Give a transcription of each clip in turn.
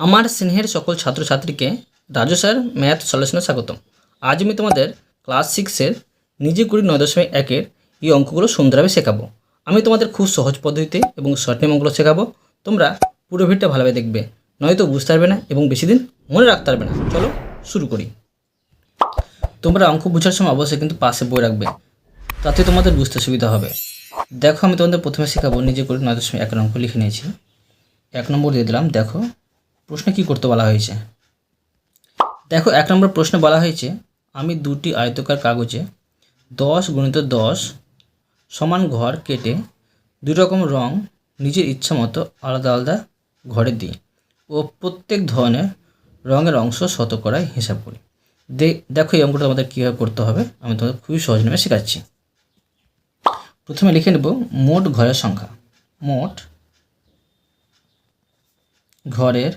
আমার স্নেহের সকল ছাত্রছাত্রীকে রাজু স্যার, ম্যাথ সলিউশনে স্বাগতম। আজ আমি তোমাদের ক্লাস সিক্সের নিজে কুড়ি নয় দশমিক একের এই অঙ্কগুলো সুন্দরভাবে শেখাবো। আমি তোমাদের খুব সহজ পদ্ধতিতে এবং শর্ট নেম অঙ্কগুলো শেখাবো। তোমরা পুরো ভিডিওটা ভালোভাবে দেখবে, নয়তো বুঝতে পারবে না এবং বেশি দিন মনে রাখতে পারবে না। চলো শুরু করি। তোমরা অঙ্ক বোঝার সময় অবশ্যই কিন্তু পাশে বই রাখবে, তাতে তোমাদের বুঝতে সুবিধা হবে। দেখো, আমি তোমাদের প্রথমে শেখাবো নিজে করে নয় দশমিক এক অঙ্ক লিখে নিয়েছি। এক নম্বর দিয়ে দিলাম, দেখো প্রশ্নে কি করতে বলা হয়েছে? দেখো, এক নম্বর প্রশ্নে বলা হয়েছে, আমি দুটি আয়তকার কাগজে দশ গুণিত দশ সমান ঘর কেটে দুই রকম রং নিজের ইচ্ছা মতো আলাদা আলাদা ঘরে দিই ও প্রত্যেক ধরনের রঙের অংশ শতকরায় হিসাব করি। দেখো এই অঙ্কটা আমাদের কীভাবে করতে হবে, আমি তোমাদের খুবই সহজ নামে শেখাচ্ছি। প্রথমে লিখে নেব, মোট ঘরের সংখ্যা। মোট ঘরের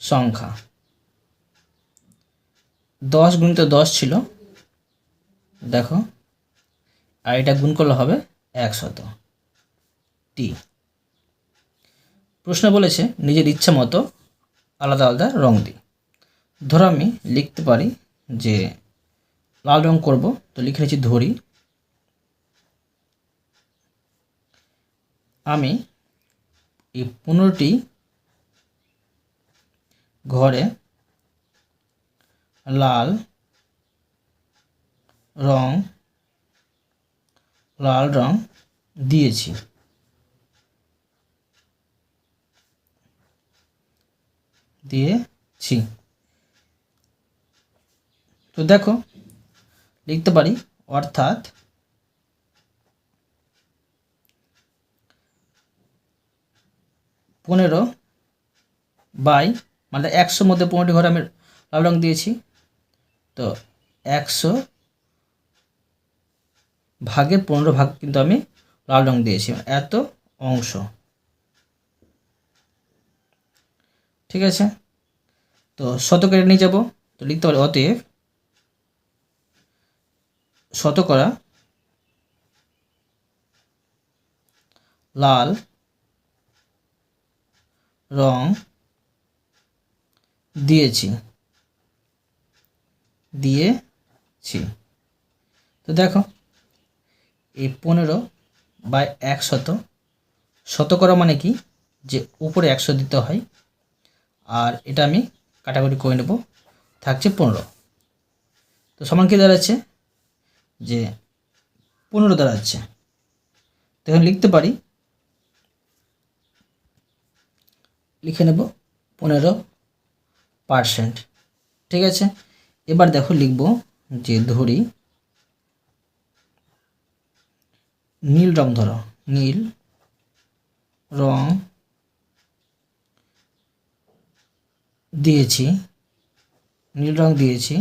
সংখ্যা। দশ গুণিত দশ ছিল, দেখো, আর এটা গুণ করলে হবে একশত টি প্রশ্ন বলেছে, নিজের ইচ্ছা মতো আলাদা আলাদা রং দিই। ধরো আমি লিখতে পারি যে, লাল রং করব, তো লিখে নিচ্ছি ধরি। আমি এই পনেরোটি ঘরে লাল রং লাল রং দিয়েছি। দিয়েছি। তো দেখো লিখতে পারি অর্থাৎ পনেরো বাই মানে একশোর মধ্যে পনেরোটি ঘরে আমি লাল রং দিয়েছি। তো একশো ভাগের পনেরো ভাগ কিন্তু আমি লাল রং দিয়েছি, এত অংশ। ঠিক আছে? তো শতকরা নিয়ে যাব, তো লিখতে পারি অতএব শতকরা লাল রং দিয়েছি। দিয়েছি। তো দেখো, এই পনেরো বাই একশত শতকরা মানে কি? যে উপরে একশো দিতে হয়, আর এটা আমি কাটাকুটি করে নেব, থাকছে পনেরো। তো সমান কি দাঁড়াচ্ছে? যে পনেরো দাঁড়াচ্ছে। এখন লিখতে পারি, লিখে নেব, পনেরো পারসেন্ট। ঠিক আছে? এবার দেখো লিখব যে ধরি, নীল রং ধরো, নীল রং দিয়েছি, নীল রং দিয়েছি,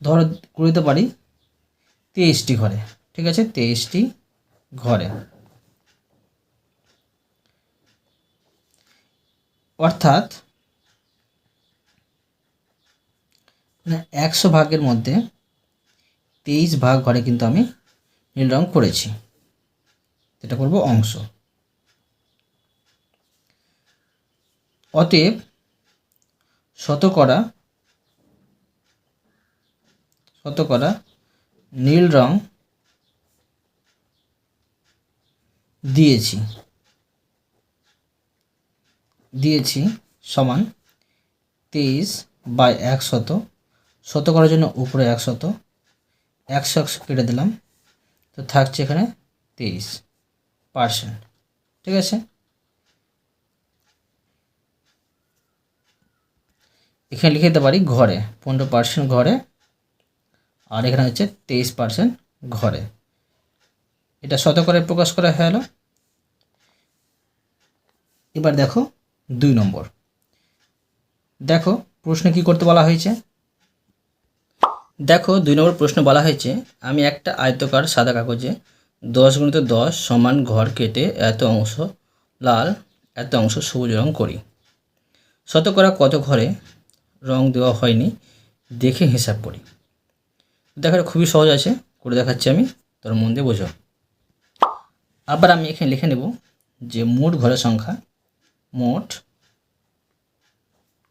ধরো করতে পারি তেইশটি ঘরে, ঠিক আছে? তেইশটি ঘরে। অর্থাৎ মানে একশো ভাগের মধ্যে তেইশ ভাগ ঘরে কিন্তু আমি নীল রং করেছি। এটা করব অংশ। অতএব শতকরা শতকরা নীল রং দিয়েছি। দিয়েছি সমান তেইশ বাই একশত শত। করার জন্য উপরে একশত একশো একশো কেটে দিলাম। তো থাকছে এখানে তেইশ পার্সেন্ট। ঠিক আছে? এখানে লিখে দিতে পারি ঘরে, পনেরো পার্সেন্ট ঘরে আর এখানে হচ্ছে তেইশ পার্সেন্ট ঘরে। এটা শতকরে প্রকাশ করা গেল। এবার দেখো দুই নম্বর। দেখো, প্রশ্নে কি করতে বলা হয়েছে? দেখো, দুই নম্বর প্রশ্ন বলা হয়েছে, আমি একটা আয়তকার সাদা কাগজে দশ গুণিত দশ সমান ঘর কেটে এত অংশ লাল, এত অংশ সবুজ রং করি। শতকরা কত ঘরে রং দেওয়া হয়নি? দেখে হিসাব করি। দেখো এটা খুবই সহজ আছে, করে দেখাচ্ছি আমি, তোর মন দিয়ে বোঝো। আবার আমি এখানে লিখে নেব যে মোট ঘরের সংখ্যা মোট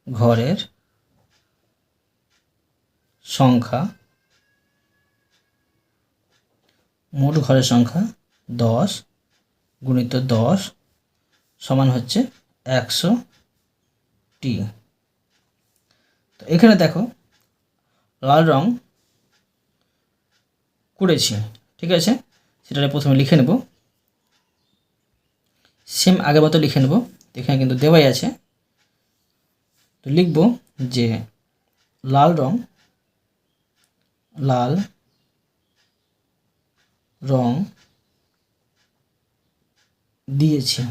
ঘরের সংখ্যা, মোট ঘরের সংখ্যা দশ গুণিত দশ সমান হচ্ছে একশো টি তো এখানে দেখো, লাল রং করেছি, ঠিক আছে? সেটা প্রথমে লিখে নেব। সেম আগের মতো লিখে নেব। এখানে কিন্তু দেওয়াই আছে। তো লিখব যে লাল রং লাল রং দিয়েছি।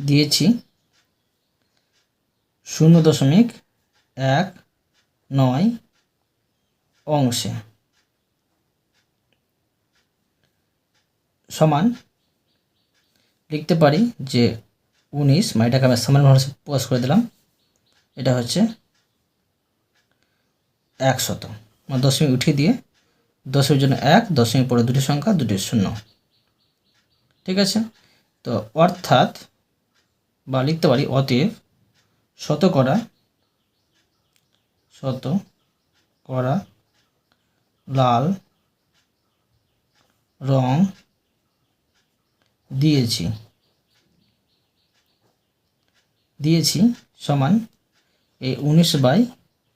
দিয়েছি শূন্য দশমিক এক নয় অংশে। সমান লিখতে পারি যে উনিশ মানে এটাকে আমি সমান ভাবে প্রকাশ করে দিলাম। এটা হচ্ছে একশত মানে দশমিক উঠিয়ে দিয়ে দশের জন্য এক, দশমিক পরে দুটি সংখ্যা, দুটি শূন্য। ঠিক আছে? তো অর্থাৎ, বা লিখতে পারি অতএব শতকরা শত করা লাল রং দিয়েছি। দিয়েছি সমান এই উনিশ বাই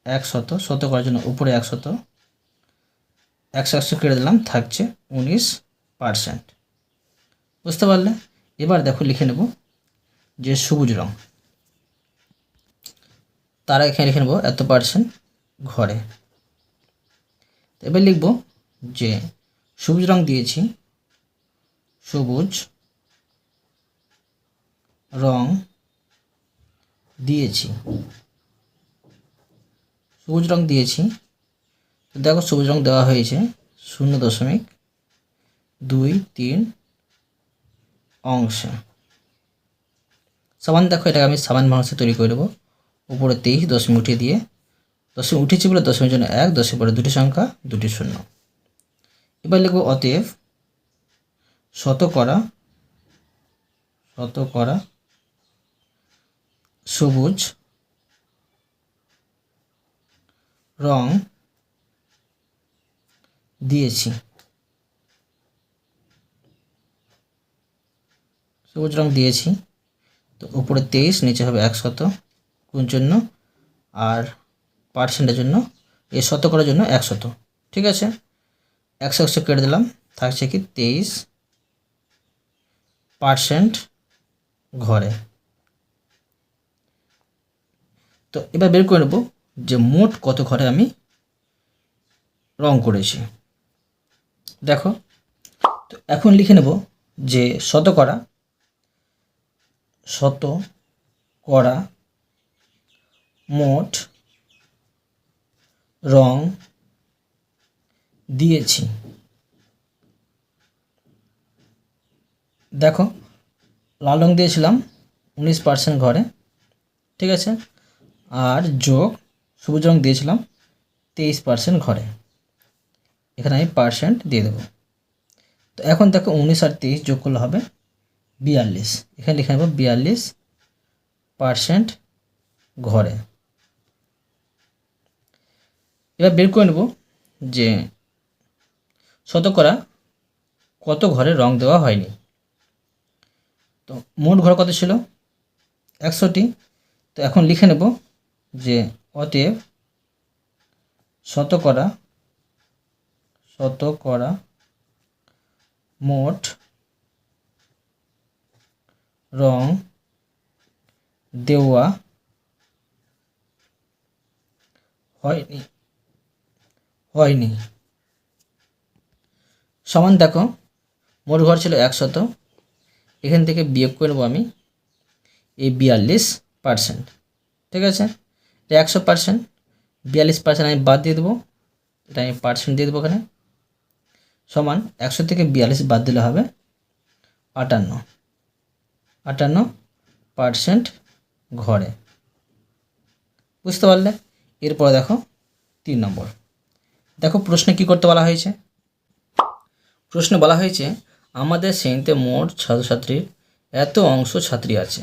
একশত শত করার জন্য উপরে একশত একশো একশো কেটে দিলাম, থাকছে উনিশ পারসেন্ট। বুঝতে পারলে? এবার দেখো লিখে নেব যে সবুজ রং। তারা এখানে লিখে নেব এত পার্সেন্ট ঘরে। এবার লিখব যে সবুজ রং দিয়েছি, সবুজ রং দিয়েছি। সবুজ রং দিয়েছি। দেখো সবুজ রং দেওয়া হয়েছে। শূন্য দশমিক দুই তিন অংশে। সমান দেখো, এটাকে আমি সাবান মানুষে তৈরি করে দেবো। উপরে তেইশ দশমিক উঠিয়ে দিয়ে। দশমিক উঠেছি বলে দশমিক জন্য এক দশমিক পরে দুটি সংখ্যা, দুটি শূন্য। এবার লিখব অতএব শতকরা শতকরা সবুজ, রং দিয়েছি। সবুজ রং দিয়েছি। তো উপরে তেইশ, নিচে হবে একশত কোন জন্য আর পার্সেন্টের জন্য এই শতকরার জন্য একশত। ঠিক আছে? একশো একশো কেটে দিলাম, থাকছে কি তেইশ পার্সেন্ট ঘরে। তো এবার বের করে নেব যে মোট কত ঘরে আমি রং করেছি। দেখো, তো এখন লিখে নেব যে শতকরা শত করা মোট রং দিয়েছি। দেখো, লাল রং দিয়েছিলাম উনিশ পার্সেন্ট ঘরে, ঠিক আছে? আর যোগ সবুজ রং দিয়েছিলাম তেইশ পার্সেন্ট ঘরে। এখানে আমি পার্সেন্ট দিয়ে দেবো। তো এখন দেখো উনিশ আর তেইশ যোগ করলে হবে বিয়াল্লিশ। এখানে লিখে নেব বিয়াল্লিশ পার্সেন্ট ঘরে। এবার বের করে নেব যে শতকরা কত ঘরে রং দেওয়া হয়নি। তো মোট ঘর কত ছিল? একশোটি তো এখন লিখে নেব যে অতএব শতকরা শতকরা মোট রং দেওয়া হয়নি হয়নি। সমান দেখো, মোট ঘর ছিল একশত এখান থেকে বিয়োগ করে নেব আমি এই বিয়াল্লিশ পার্সেন্ট ঠিক আছে? এটা একশো পার্সেন্ট বিয়াল্লিশ পার্সেন্ট আমি বাদ দিয়ে দেবো। এটা আমি পার্সেন্ট দিয়ে দেবো এখানে। সমান একশো থেকে বিয়াল্লিশ বাদ দিলে হবে আটান্ন। আটান্ন পার্সেন্ট ঘরে। বুঝতে পারলে? এরপরে দেখো তিন নম্বর। দেখো প্রশ্নে কি করতে বলা হয়েছে? প্রশ্নে বলা হয়েছে, আমাদের শ্রেণীতে মোট ছাত্রছাত্রীর এত অংশ ছাত্রী আছে।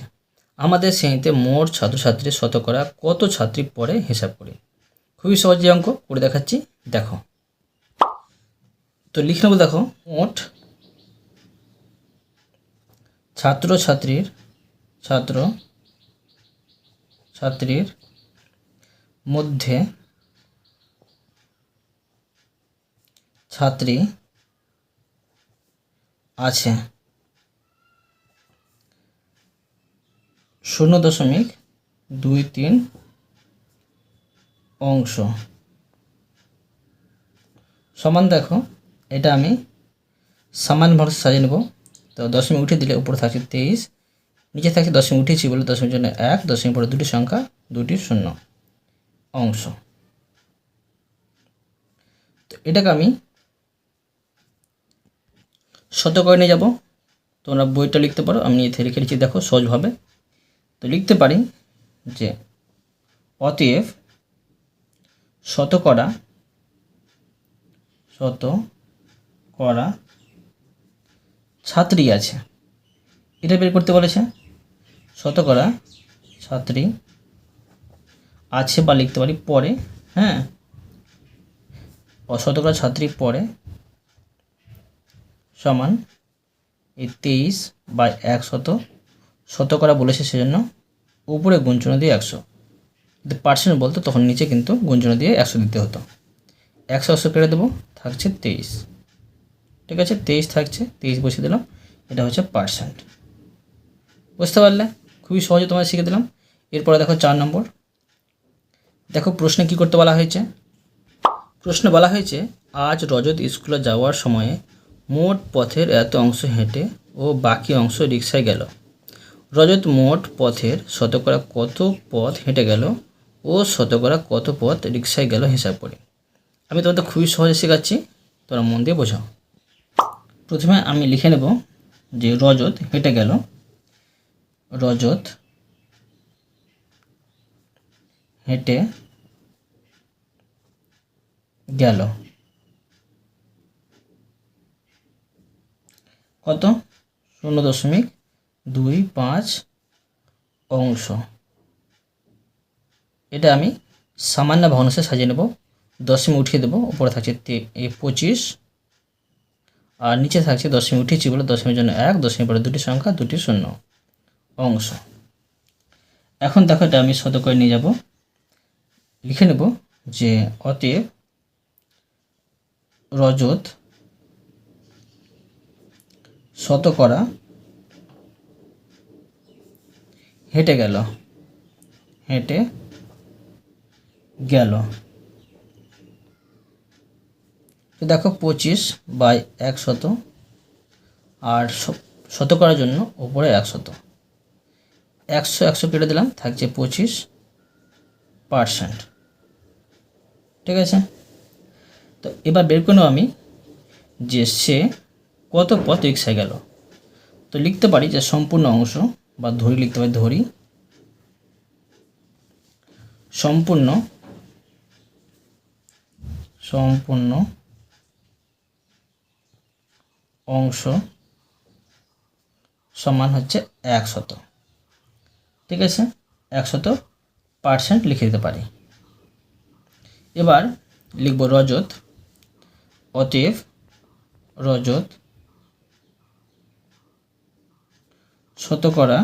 আমাদের শ্রেণীতে মোট ছাত্রছাত্রীর শতকরা কত ছাত্রী পড়ে হিসাব করি? খুবই সহজ যে অঙ্ক, করে দেখাচ্ছি। দেখো। তো লিখে নেব, দেখো, মোট ছাত্রছাত্রীর, ছাত্র ছাত্রীর মধ্যে ছাত্রী আছে। শূন্য দশমিক দুই তিন অংশ। সমান দেখো, এটা আমি সমান ভাবে সাজিয়ে নেব। তো দশমিক উঠে দিলে উপরে থাকছে তেইশ, নিচে থাকছে দশমিক উঠেছি বলে দশমিক জন্য এক, দশমিক পরে দুটি সংখ্যা, দুটি শূন্য অংশ। তো এটাকে আমি শত করে নিয়ে যাব। তোমরা বইটা লিখতে পারো, আমি এতে লিখে লিখি দেখো সহজভাবে। তো লিখতে পারি যে অতএব শতকরা শত করা ছাত্রী আছে। এটা বের করতে বলেছে? শতকরা ছাত্রী আছে বা লিখতে পারি পরে হ্যাঁ? শতকরা ছাত্রী পরে সমান এই তেইশ বাই একশত শতকরা বলেছে সেজন্য উপরে গুঞ্চন দিয়ে একশো। যদি পার্সেন্ট বলতো, তখন নিচে কিন্তু গুঞ্চন দিয়ে একশো দিতে হতো। একশো একশো কেটে দেবো, থাকছে তেইশ। ঠিক আছে, তেইশ থাকছে, তেইশ বসিয়ে দিলাম। এটা হচ্ছে পার্সেন্ট বুঝতে পারলে? খুবই সহজে তোমায় শিখে দিলাম। এরপরে দেখো চার নম্বর। দেখো প্রশ্নে কি করতে বলা হয়েছে? প্রশ্নে বলা হয়েছে, আজ রজত স্কুলে যাওয়ার সময়ে মোট পথের এত অংশ হেঁটে ও বাকি অংশ রিক্সায় গেল। রজত মোট পথের শতকরা কত পথ হেঁটে গেল ও শতকরা কত পথ রিক্সায় গেল হিসাব করে। আমি তোমাদের খুবই সহজে শেখাচ্ছি, তোমরা মন দিয়ে বোঝাও। প্রথমে আমি লিখে নেব যে রজত হেঁটে গেল। রজত হেঁটে গেল। কত? শূন্য দশমিক দুই পাঁচ অংশ। এটা আমি সামান্য ভগ্নাংশে সাজিয়ে নেব। দশমিক উঠিয়ে দেবো। উপরে থাকছে পঁচিশ। আর নিচে থাকছে দশমিক উঠিয়েছি বলে দশমিক জন্য এক দশমিক পরে দুটি সংখ্যা, দুটি শূন্য অংশ। এখন দেখো এটা আমি শত করে নিয়ে যাব। লিখে নেব যে অতএব রজত শতকরা হেঁটে গেল। হেঁটে গেল। তো দেখো পঁচিশ বাই একশত আর শ- শতকরার জন্য ওপরে একশত। একশো একশো কেটে দিলাম, থাকছে পঁচিশ পার্সেন্ট। ঠিক আছে? তো এবার বের করে আমি যে সে কত পথ রিক্সায় গেল। তো লিখতে পারি যে সম্পূর্ণ অংশ বা ধরি লিখতে পারি, ধরি। সম্পূর্ণ সম্পূর্ণ অংশ সমান হচ্ছে একশত। ঠিক আছে? একশত পার্সেন্ট লিখে দিতে পারি। এবার লিখব রজত অতএব রজত শতকরা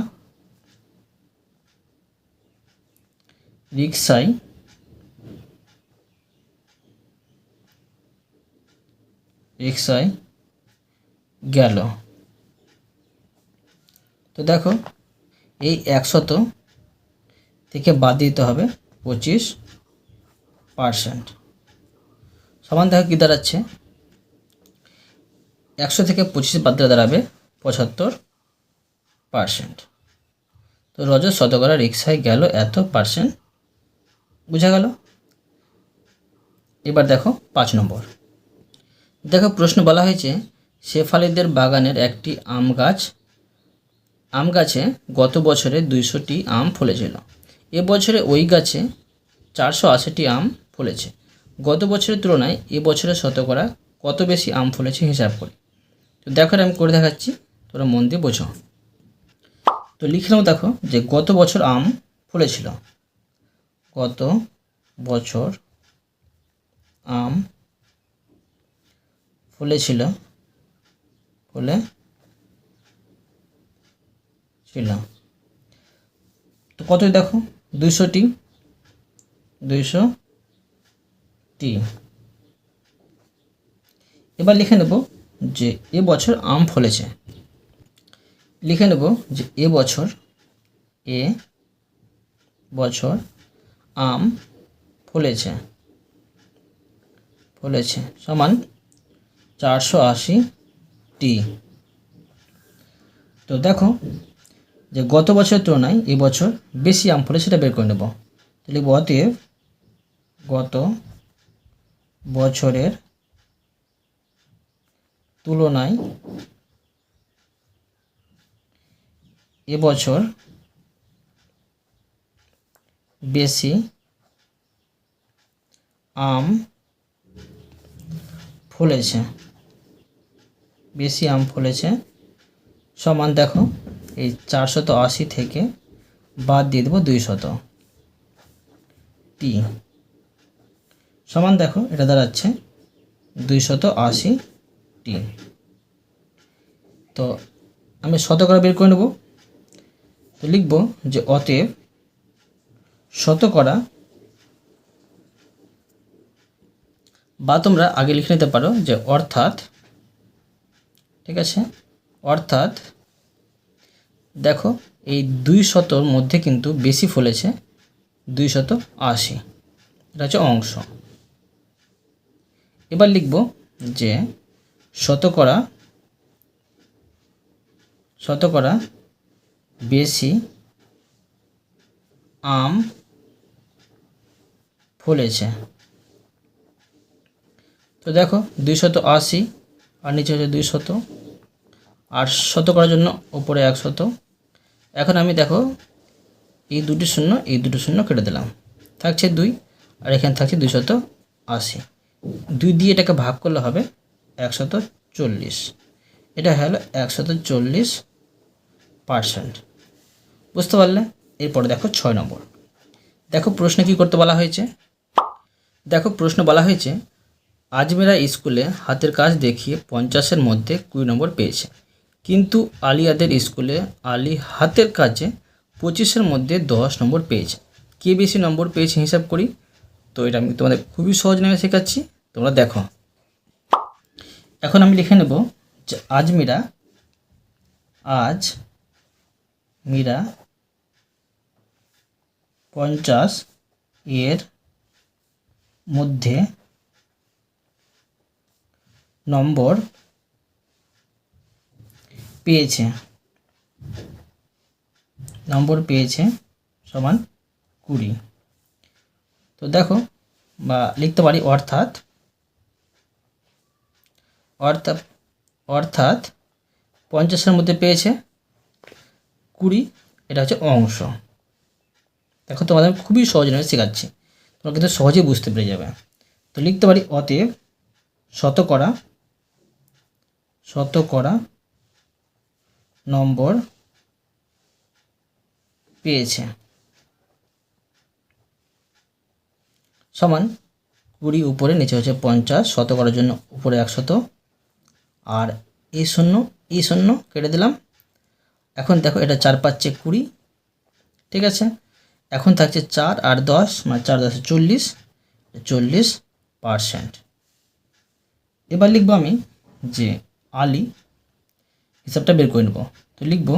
রিক্সায় রিক্সায় গেল। তো দেখো, এই একশত থেকে বাদ দিতে হবে পঁচিশ পার্সেন্ট সমান দেখো কী দাঁড়াচ্ছে? একশো থেকে পঁচিশ বাদ দিলে দাঁড়াবে পঁচাত্তর। পার্সেন্ট। তো রজত শতকরা রিক্সায় গেল, এত পার্সেন্ট? বোঝা গেল? এবার দেখো পাঁচ নম্বর। দেখো প্রশ্ন বলা হয়েছে, শেফালিদের বাগানের একটি আম গাছ, আম গাছে গত বছরে দুইশোটি আম ফলেছিল। বছরে ওই গাছে চারশো আশিটি আম ফলেছে। গত বছরের তুলনায় এ বছরে শতকরা কত বেশি আম ফলেছে হিসাব করি। তো দেখো আমি করে দেখাচ্ছি তোরা মন দিয়ে বোঝো। তো লিখলাম দেখো যে গত বছর আম ফলেছিল। গত বছর আম ফলেছিল ফলে ছিল তো কতই দেখো? দুইশোটি দুইশো টি। এবার লিখে নেব যে এ বছর আম ফলেছে। লিখে নেব যে এ বছর এ বছর আম ফলেছে। ফলেছে সমান চারশো আশি টি তো দেখো যে গত বছরের তুলনায় এবছর বেশি আম ফলে সেটা বের করে নেব। লিখব অতএব গত বছরের তুলনায় এবছর বেশি আম ফলেছে। বেশি আম ফলেছে। সমান দেখো, এই চারশত আশি থেকে বাদ দিয়ে দেবো দুইশত। টি। সমান দেখো, এটা দাঁড়াচ্ছে দুইশত আশি টি। তো আমি শতকরা বের করে নেব। তো লিখব যে অতএব শতকরা বা তোমরা আগে লিখে নিতে পারো যে অর্থাৎ, ঠিক আছে? অর্থাৎ, দেখো, এই দুই শতর মধ্যে কিন্তু বেশি ফলেছে, দুই শত আশি। এটা হচ্ছে অংশ। এবার লিখব যে শতকরা শতকরা বেশি আম ফলেছে। তো দেখো, দুইশত আশি আর নিচে হচ্ছে দুইশত। আর শত করার জন্য ওপরে একশত। এখন আমি দেখো, এই দুটি শূন্য, এই দুটো শূন্য কেটে দিলাম। থাকছে দুই, আর এখানে থাকছে দুইশত আশি। দুই দিয়ে এটাকে ভাগ করলে হবে একশত চল্লিশ। এটা হলো একশত চল্লিশ পার্সেন্ট। বুঝতে পারলে? এরপরে দেখো ছয় নম্বর। দেখো প্রশ্ন কি করতে বলা হয়েছে? দেখো প্রশ্ন বলা হয়েছে, আজমেরা স্কুলে হাতের কাজ দেখিয়ে পঞ্চাশের মধ্যে কুড়ি নম্বর পেয়েছে। কিন্তু আলিয়াদের স্কুলে আলী হাতের কাজে পঁচিশের মধ্যে দশ নম্বর পেয়েছে। কে বেশি নম্বর পেয়েছে হিসাব করি? তো এটা আমি তোমাদের খুবই সহজ নামে শেখাচ্ছি, তোমরা দেখো। এখন আমি লিখে নেব যে আজমিরা আজ মীরা পঞ্চাশ এর মধ্যে নম্বর পেয়েছে। নম্বর পেয়েছে সমান কুড়ি। তো দেখো, বা লিখতে পারি অর্থাৎ অর্থাৎ অর্থাৎ পঞ্চাশের মধ্যে পেয়েছে কুড়ি, এটা হচ্ছে অংশ। দেখো, তোমাদের খুবই সহজ নয় শেখাচ্ছি। তোমরা কিন্তু সহজেই বুঝতে পেরে যাবে। তো লিখতে পারি অতএব শতকরা শতকরা নম্বর পেয়েছে। সমান কুড়ি উপরে, নিচে হচ্ছে পঞ্চাশ, শতকরার জন্য উপরে একশত। আর এই শূন্য এই শূন্য কেটে দিলাম। এখন দেখো, এটা চার পাচ্ছে কুড়ি, ঠিক আছে? এখন থাকছে চার আর দশ মানে চার দশে চল্লিশ চল্লিশ পারসেন্ট। এবার লিখব আমি যে আলি, হিসাবটা বের করে নেব। তো লিখব,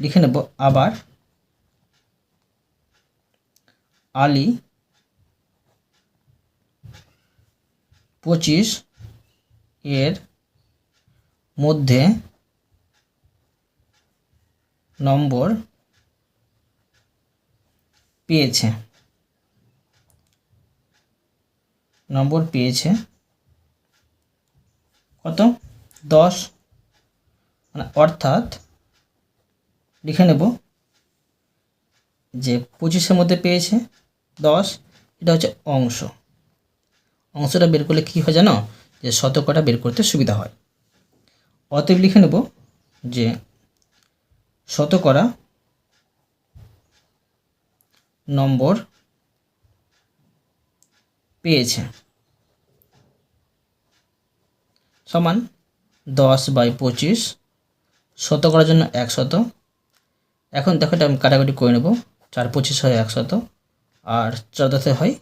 লিখে নেব আবার আলি পঁচিশ এর মধ্যে নম্বর পেয়েছে। নম্বর পেয়েছে। কত? দশ। মানে অর্থাৎ লিখে নেব যে পঁচিশের মধ্যে পেয়েছে দশ, এটা হচ্ছে অংশ। অংশটা বের করলে কী হয় জানো? যে শতকরা বের করতে সুবিধা হয়। অতএব লিখে নেব যে শতকরা নম্বর পেয়েছে। সমান দশ বাই পঁচিশ শতকরার জন্য একশত। এখন দেখো এটা আমি কাটাকাটি করে নেব। চার পঁচিশ হয় একশত আর চোদ্দোতে হয়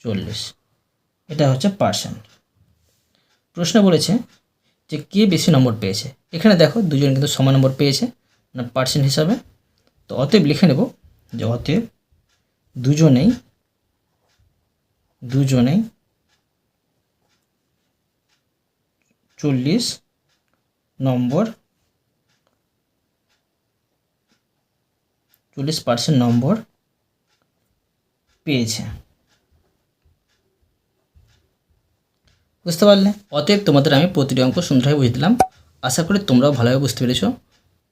চল্লিশ। এটা হচ্ছে পার্সেন্ট প্রশ্ন বলেছে যে কে বেশি নম্বর পেয়েছে? এখানে দেখো দুজন কিন্তু সমান নম্বর পেয়েছে মানে পার্সেন্ট হিসাবে। তো অতএব লিখে নেব যে অতএব দুজনেই দুজনেই চল্লিশ নম্বর, চল্লিশ পার্সেন্ট নম্বর পেয়েছে। বুঝতে পারলে? অতএব তোমাদের আমি প্রতিটি অঙ্ক সুন্দরভাবে বুঝে দিলাম। আশা করি তোমরাও ভালোভাবে বুঝতে পেরেছ।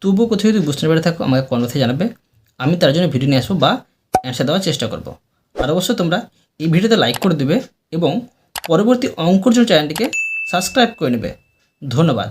তবুও কোথাও যদি বুঝতে পেরে থাকো, আমাকে কমেন্টে জানাবে। আমি তার জন্য ভিডিও নিয়ে আসব বা অ্যান্সার দেওয়ার চেষ্টা করব। আর অবশ্যই তোমরা এই ভিডিওতে লাইক করে দেবে এবং পরবর্তী অঙ্কর জন্য চ্যানেলটিকে সাবস্ক্রাইব করে নেবে। ধন্যবাদ।